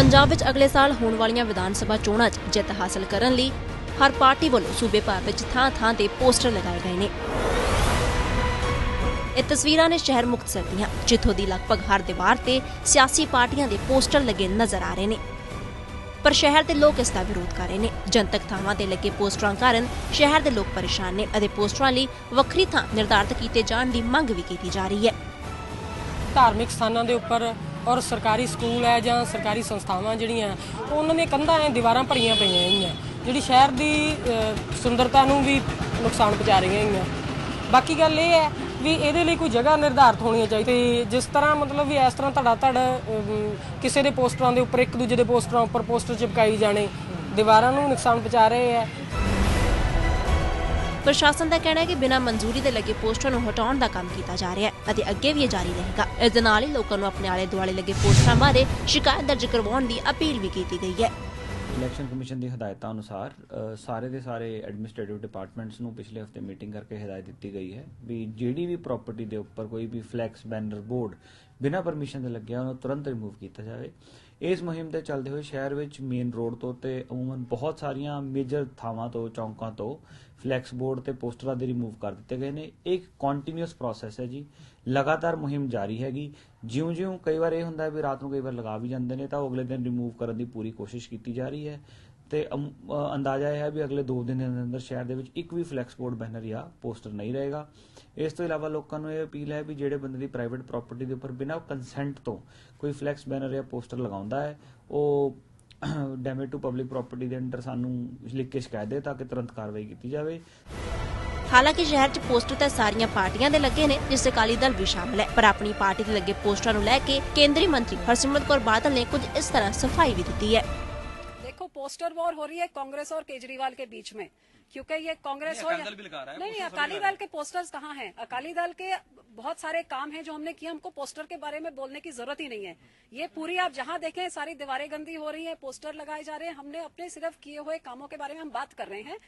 ਪੰਜਾਬ ਵਿੱਚ ਅਗਲੇ ਸਾਲ ਹੋਣ ਵਾਲੀਆਂ ਵਿਧਾਨ ਸਭਾ ਚੋਣਾਂ 'ਚ ਜਿੱਤ ਹਾਸਲ ਕਰਨ ਲਈ ਹਰ ਪਾਰਟੀ ਵੱਲੋਂ ਸੂਬੇ ਭਰ ਵਿੱਚ ਥਾਂ-ਥਾਂ ਤੇ ਪੋਸਟਰ ਲਗਾਏ ਗਏ ਨੇ। ਇਹ ਤਸਵੀਰਾਂ ਨੇ ਸ਼ਹਿਰ ਮੁਕਤਸਰ ਦੀਆਂ, ਜਿੱਥੋਂ ਦੀ ਲਗਭਗ ਹਰ ਦੀਵਾਰ ਤੇ ਸਿਆਸੀ ਪਾਰਟੀਆਂ ਦੇ ਪੋਸਟਰ ਲੱਗੇ ਨਜ਼ਰ ਆ ਰਹੇ ਨੇ। ਪਰ ਸ਼ਹਿਰ ਦੇ ਲੋਕ ਇਸ ਦਾ ਵਿਰੋਧ ਕਰ ਰਹੇ ਨੇ। ਜਨਤਕ ਥਾਵਾਂ ਤੇ ਲੱਗੇ ਪੋਸਟਰਾਂ ਕਾਰਨ ਸ਼ਹਿਰ ਦੇ ਲੋਕ ਪਰੇਸ਼ਾਨ ਨੇ ਅਤੇ ਪੋਸਟਰਾਂ ਲਈ ਵੱਖਰੀ ਥਾਂ ਨਿਰਧਾਰਤ ਕੀਤੇ ਜਾਣ ਦੀ ਮੰਗ ਵੀ ਕੀਤੀ ਜਾ ਰਹੀ ਹੈ। ਧਾਰਮਿਕ ਸਥਾਨਾਂ ਦੇ ਉੱਪਰ ਔਰ ਸਰਕਾਰੀ ਸਕੂਲ ਹੈ ਜਾਂ ਸਰਕਾਰੀ ਸੰਸਥਾਵਾਂ ਜਿਹੜੀਆਂ, ਉਹਨਾਂ ਦੀਆਂ ਕੰਧਾਂ ਐ ਦੀਵਾਰਾਂ ਭਰੀਆਂ ਪਈਆਂ ਹੈਗੀਆਂ, ਜਿਹੜੀ ਸ਼ਹਿਰ ਦੀ ਸੁੰਦਰਤਾ ਨੂੰ ਵੀ ਨੁਕਸਾਨ ਪਹੁੰਚਾ ਰਹੀਆਂ ਹੈਗੀਆਂ। ਬਾਕੀ ਗੱਲ ਇਹ ਹੈ ਵੀ ਇਹਦੇ ਲਈ ਕੋਈ ਜਗ੍ਹਾ ਨਿਰਧਾਰਤ ਹੋਣੀ ਚਾਹੀਦੀ ਤੇ ਜਿਸ ਤਰ੍ਹਾਂ ਮਤਲਬ ਵੀ ਇਸ ਤਰ੍ਹਾਂ ਧੜਾ ਧੜ ਕਿਸੇ ਦੇ ਪੋਸਟਰਾਂ ਦੇ ਉੱਪਰ ਇੱਕ ਦੂਜੇ ਦੇ ਪੋਸਟਰਾਂ ਉੱਪਰ ਪੋਸਟਰ ਚਿਪਕਾਈ ਜਾਣੇ, ਦੀਵਾਰਾਂ ਨੂੰ ਨੁਕਸਾਨ ਪਹੁੰਚਾ ਰਹੇ ਹੈ। ਪ੍ਰਸ਼ਾਸਨ ਦਾ ਕਹਿਣਾ ਹੈ ਕਿ ਬਿਨਾਂ ਮਨਜ਼ੂਰੀ ਦੇ ਲੱਗੇ ਪੋਸਟਰਾਂ ਨੂੰ ਹਟਾਉਣ ਦਾ ਕੰਮ ਕੀਤਾ ਜਾ ਰਿਹਾ ਹੈ ਅਤੇ ਅੱਗੇ ਵੀ ਇਹ ਜਾਰੀ ਰਹੇਗਾ। ਇਸ ਦੇ ਨਾਲ ਹੀ ਲੋਕਾਂ ਨੂੰ ਆਪਣੇ ਆਲੇ ਦੁਆਲੇ ਲੱਗੇ ਪੋਸਟਰਾਂ ਬਾਰੇ ਸ਼ਿਕਾਇਤ ਦਰਜ ਕਰਵਾਉਣ ਦੀ ਅਪੀਲ ਵੀ ਕੀਤੀ ਗਈ ਹੈ। ਇਲੈਕਸ਼ਨ ਕਮਿਸ਼ਨ ਦੀ ਹਦਾਇਤਾਂ ਅਨੁਸਾਰ ਸਾਰੇ ਦੇ ਸਾਰੇ ਐਡਮਿਨਿਸਟ੍ਰੇਟਿਵ ਡਿਪਾਰਟਮੈਂਟਸ ਨੂੰ ਪਿਛਲੇ ਹਫ਼ਤੇ ਮੀਟਿੰਗ ਕਰਕੇ ਹਦਾਇਤ ਦਿੱਤੀ ਗਈ ਹੈ ਵੀ ਜਿਹੜੀ ਵੀ ਪ੍ਰਾਪਰਟੀ ਦੇ ਉੱਪਰ ਕੋਈ ਵੀ ਫਲੈਕਸ ਬੈਨਰ ਬੋਰਡ ਬਿਨਾਂ ਪਰਮਿਸ਼ਨ ਦੇ ਲੱਗਿਆ ਉਹਨੂੰ ਤੁਰੰਤ ਰਿਮੂਵ ਕੀਤਾ ਜਾਵੇ। ਇਸ ਮੁਹਿੰਮ ਦੇ ਚੱਲਦੇ ਹੋਏ ਸ਼ਹਿਰ ਵਿੱਚ ਮੇਨ ਰੋਡ ਤੋਂ ਤੇ ਅਮੂਮਨ ਬਹੁਤ ਸਾਰੀਆਂ ਮੇਜਰ ਥਾਵਾਂ ਤੋਂ, ਚੌਂਕਾਂ ਤੋਂ ਫਲੈਕਸ ਬੋਰਡ ਤੇ ਪੋਸਟਰਾਂ ਦੇ ਰਿਮੂਵ ਕਰ ਦਿੱਤੇ ਗਏ ਨੇ। ਇਹ ਇੱਕ ਕੰਟੀਨਿਊਸ ਪ੍ਰੋਸੈਸ ਹੈ ਜੀ। ਲਗਾਤਾਰ ਮੁਹਿੰਮ ਜਾਰੀ ਹੈਗੀ। ਜਿਉਂ-ਜਿਉਂ ਕਈ ਵਾਰ ਇਹ ਹੁੰਦਾ ਹੈ ਵੀ ਰਾਤ ਨੂੰ ਕਈ ਵਾਰ ਲਗਾ ਵੀ ਜਾਂਦੇ ਨੇ ਤਾਂ ਉਹ ਅਗਲੇ ਦਿਨ ਰਿਮੂਵ ਕਰਨ ਦੀ ਪੂਰੀ ਕੋਸ਼ਿਸ਼ ਕੀਤੀ ਜਾ ਰਹੀ ਹੈ। ਤੇ ਅੰਦਾਜ਼ਾ ਇਹ ਹੈ ਵੀ ਅਗਲੇ 2 ਦਿਨਾਂ ਦੇ ਅੰਦਰ ਸ਼ਹਿਰ ਦੇ ਵਿੱਚ ਇੱਕ ਵੀ ਫਲੈਕਸ ਬੋਰਡ ਬੈਨਰ ਜਾਂ ਪੋਸਟਰ ਨਹੀਂ ਰਹੇਗਾ। ਇਸ ਤੋਂ ਇਲਾਵਾ ਲੋਕਾਂ ਨੂੰ ਇਹ ਅਪੀਲ ਹੈ ਵੀ ਜਿਹੜੇ ਬੰਦੇ ਦੀ ਪ੍ਰਾਈਵੇਟ ਪ੍ਰਾਪਰਟੀ ਦੇ ਉੱਪਰ ਬਿਨਾਂ ਕੰਸੈਂਟ ਤੋਂ ਕੋਈ ਫਲੈਕਸ ਬੈਨਰ ਜਾਂ ਪੋਸਟਰ ਲਗਾਉਂਦਾ ਹੈ, ਉਹ ਡੈਮੇਜ ਟੂ ਪਬਲਿਕ ਪ੍ਰਾਪਰਟੀ ਦੇ ਅੰਡਰ ਸਾਨੂੰ ਲਿਖ ਕੇ ਸ਼ਿਕਾਇਤ ਦੇ ਤਾਂ ਕਿ ਤੁਰੰਤ ਕਾਰਵਾਈ ਕੀਤੀ ਜਾਵੇ। ਹਾਲਾਂਕਿ ਸ਼ਹਿਰ 'ਚ ਪੋਸਟਰ ਤਾਂ ਸਾਰੀਆਂ ਪਾਰਟੀਆਂ ਦੇ ਲੱਗੇ ਨੇ, ਜਿਸ 'ਚ ਅਕਾਲੀ ਦਲ ਵੀ ਸ਼ਾਮਲ ਹੈ, ਪਰ ਆਪਣੀ ਪਾਰਟੀ ਦੇ ਲੱਗੇ ਪੋਸਟਰਾਂ ਨੂੰ ਲੈ ਕੇ ਕੇਂਦਰੀ ਮੰਤਰੀ ਹਰਸਿਮਰਤ ਕੌਰ ਬਾਦਲ ਨੇ ਕੁਝ ਇਸ ਤਰ੍ਹਾਂ ਸਫ਼ਾਈ ਵੀ ਦਿੱਤੀ ਹੈ। पोस्टर वॉर हो रही है कांग्रेस और केजरीवाल के बीच में। क्योंकि ये कांग्रेस और नहीं नहीं अकाली दल के पोस्टर्स कहाँ हैं? अकाली दल के बहुत सारे काम हैं जो हमने किए हमको पोस्टर के बारे में बोलने की ज़रूरत ही नहीं है। ये पूरी आप जहाँ देखें सारी दीवारें गंदी हो रही है पोस्टर लगाए जा रहे हैं। हमने अपने सिर्फ़ किए हुए कामों के बारे में हम बात कर रहे हैं।